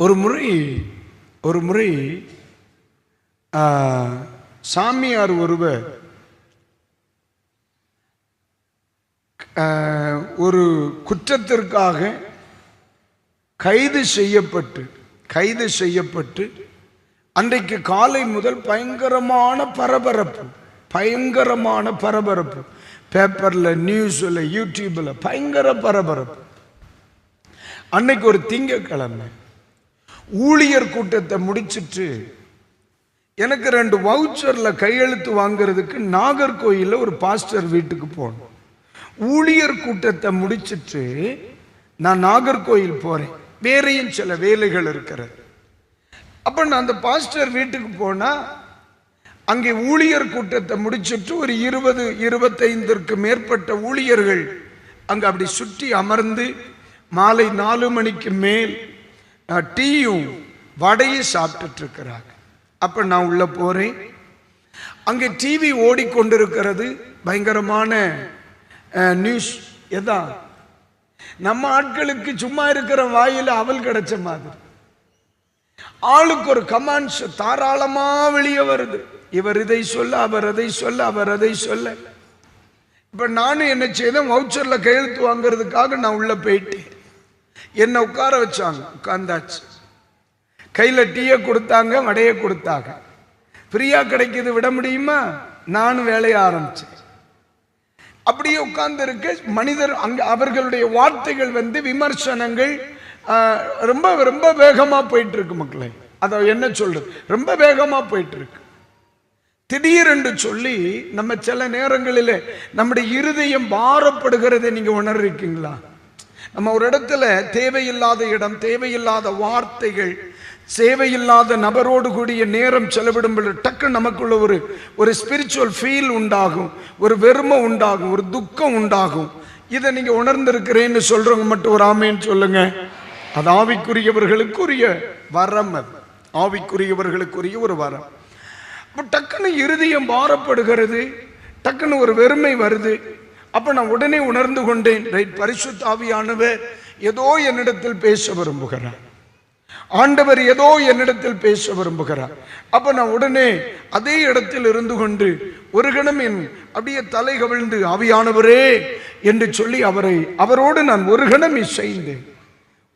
ஒரு முறை ஒரு முறை சாமியார் ஒருவர் ஒரு குற்றத்திற்காக கைது செய்யப்பட்டு கைது செய்யப்பட்டு அன்றைக்கு காலை முதல் பயங்கரமான பரபரப்பு பயங்கரமான பரபரப்பு. பேப்பரில் நியூஸில் யூடியூப்பில் பயங்கர பரபரப்பு. அன்னைக்கு ஒரு திங்கக்கிழமை ஊழியர் கூட்டத்தை முடிச்சிட்டு எனக்கு ரெண்டு வவுச்சரில் கையெழுத்து வாங்குறதுக்கு நாகர்கோயிலில் ஒரு பாஸ்டர் வீட்டுக்கு போனோம் ஊழியர் கூட்டத்தை முடிச்சிட்டு நான் நாகர்கோயில் போகிறேன் வேறையும் சில வேலைகள் இருக்கிறது. அப்போ நான் அந்த பாஸ்டர் வீட்டுக்கு போனால் அங்கே ஊழியர் கூட்டத்தை முடிச்சிட்டு ஒரு இருபது இருபத்தைந்திற்கு மேற்பட்ட ஊழியர்கள் அங்கே அப்படி சுற்றி அமர்ந்து மாலை நாலு மணிக்கு மேல் டீயும் வடையும் சாப்பிட்டுட்டு இருக்கிறாங்க அப்ப நான் உள்ள போறேன். அங்கே டிவி ஓடிக்கொண்டிருக்கிறது பயங்கரமான நியூஸ் எதான் நம்ம ஆட்களுக்கு சும்மா இருக்கிற வாயில் அவல் கிடைச்ச மாதிரி. ஆளுக்கு ஒரு கமாண்ட்ஸ் தாராளமா வெளியே வருது. இவர் இதை சொல்ல அவர் அதை சொல்ல அவர் அதை சொல்ல. இப்ப நானும் என்ன செய்தேன் வவுச்சர்ல கையெழுத்து வாங்குறதுக்காக நான் உள்ள போயிட்டேன். என்னை உட்கார வச்சாங்க உட்கார்ந்தாச்சு. கையில் டீயை கொடுத்தாங்க வடையை கொடுத்தாங்க. ஃப்ரீயா கிடைக்கிது விட முடியுமா? நானும் வேலையை ஆரம்பிச்சேன். அப்படியே உட்கார்ந்துருக்க மனிதர் அங்கே அவர்களுடைய வார்த்தைகள் வந்து விமர்சனங்கள் ரொம்ப ரொம்ப வேகமாக போயிட்டு இருக்கு மக்களே. அதை என்ன சொல்றது? ரொம்ப வேகமாக போயிட்டு இருக்கு திடீரென்று சொல்லி நம்ம சில நேரங்களில் நம்முடைய இருதயம் பாரப்படுகிறதை நீங்கள் உணர்றீங்களா நம்ம ஒரு இடத்துல தேவையில்லாத இடம் தேவையில்லாத வார்த்தைகள் சேவையில்லாத நபரோடு கூடிய நேரம் செலவிடும் பொழுது டக்கு நமக்குள்ள ஒரு ஒரு ஸ்பிரிச்சுவல் ஃபீல் உண்டாகும் ஒரு வெறுமை உண்டாகும் ஒரு துக்கம் உண்டாகும். இதை நீங்க உணர்ந்திருக்கிறேன்னு சொல்றவங்க மட்டும் ஒரு ஆமேன்னு சொல்லுங்க. அது ஆவிக்குரியவர்களுக்குரிய வரம் அது. ஆவிக்குரியவர்களுக்குரிய ஒரு வரம். டக்குன்னு இருதயம் பாரப்படுகிறது டக்குன்னு ஒரு வெறுமை வருது. அப்ப நான் உடனே உணர்ந்து கொண்டேன் ரைட் பரிசுத்த ஆவியானவர் ஏதோ என்னிடத்தில் பேச விரும்புகிறார். ஆண்டவர் ஏதோ என்னிடத்தில் பேச விரும்புகிறார். அப்ப நான் உடனே அதே இடத்தில் இருந்து கொண்டு ஒரு கணம் என் அப்படியே தலை கவிழ்ந்து ஆவியானவரே என்று சொல்லி அவரை அவரோடு நான் ஒரு கணம் இசைந்தேன்.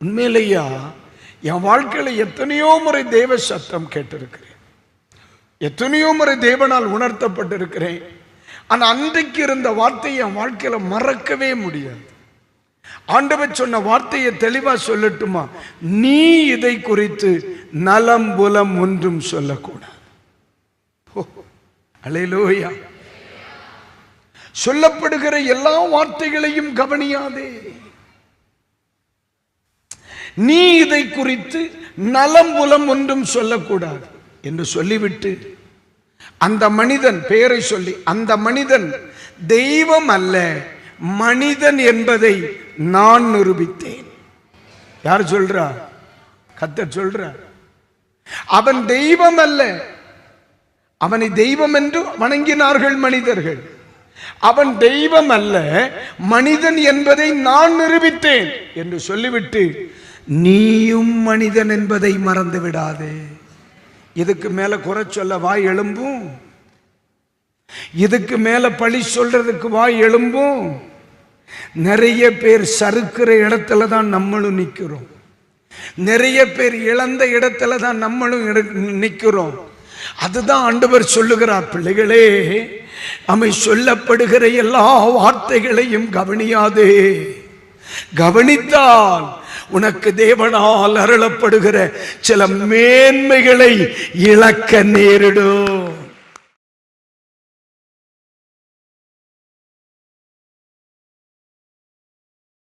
உண்மையிலேயா என் வாழ்க்கையில எத்தனையோ முறை தேவ சத்தம் கேட்டிருக்கிறேன். எத்தனையோ முறை தேவனால் உணர்த்தப்பட்டிருக்கிறேன். ஆனால் அன்றைக்கு இருந்த வார்த்தையை என் வாழ்க்கையில மறக்கவே முடியாது. ஆண்டவர் சொன்ன வார்த்தையை தெளிவாக சொல்லட்டுமா? நீ இதை குறித்து நலம் புலம் ஒன்றும் சொல்லக்கூடாது. ஓ, சொல்லப்படுகிற எல்லா வார்த்தைகளையும் கவனியாதே. நீ இதை குறித்து நலம் புலம் ஒன்றும் சொல்லக்கூடாது என்று சொல்லிவிட்டு அந்த மனிதன் பெயரை சொல்லி அந்த மனிதன் தெய்வம் அல்ல மனிதன் என்பதை நான் நிரூபித்தேன். யார் சொல்றா? கத்தர் சொல்ற. அவன் தெய்வம் அல்ல. அவனை தெய்வம் என்று வணங்கினார்கள் மனிதர்கள். அவன் தெய்வம் அல்ல மனிதன் என்பதை நான் நிரூபித்தேன் என்று சொல்லிவிட்டு நீயும் மனிதன் என்பதை மறந்து விடாதே இதுக்கு மேல குறை சொல்ல வாய் எழும்பும். இதுக்கு மேல பழி சொல்றதுக்கு வாய் எழும்பும். நிறைய பேர் சறுக்கிற இடத்துல தான் நம்மளும் நிற்கிறோம் நிறைய பேர் இழந்த இடத்துல தான் நம்மளும் நிற்கிறோம் அதுதான் ஆண்டவர் சொல்லுகிறார் பிள்ளைகளே அமை சொல்லப்படுகிற எல்லா வார்த்தைகளையும் கவனியாதே. கவனித்தால் உனக்கு தேவனால் அருளப்படுகிற சில மேன்மைகளை இழக்க நேரிடும்.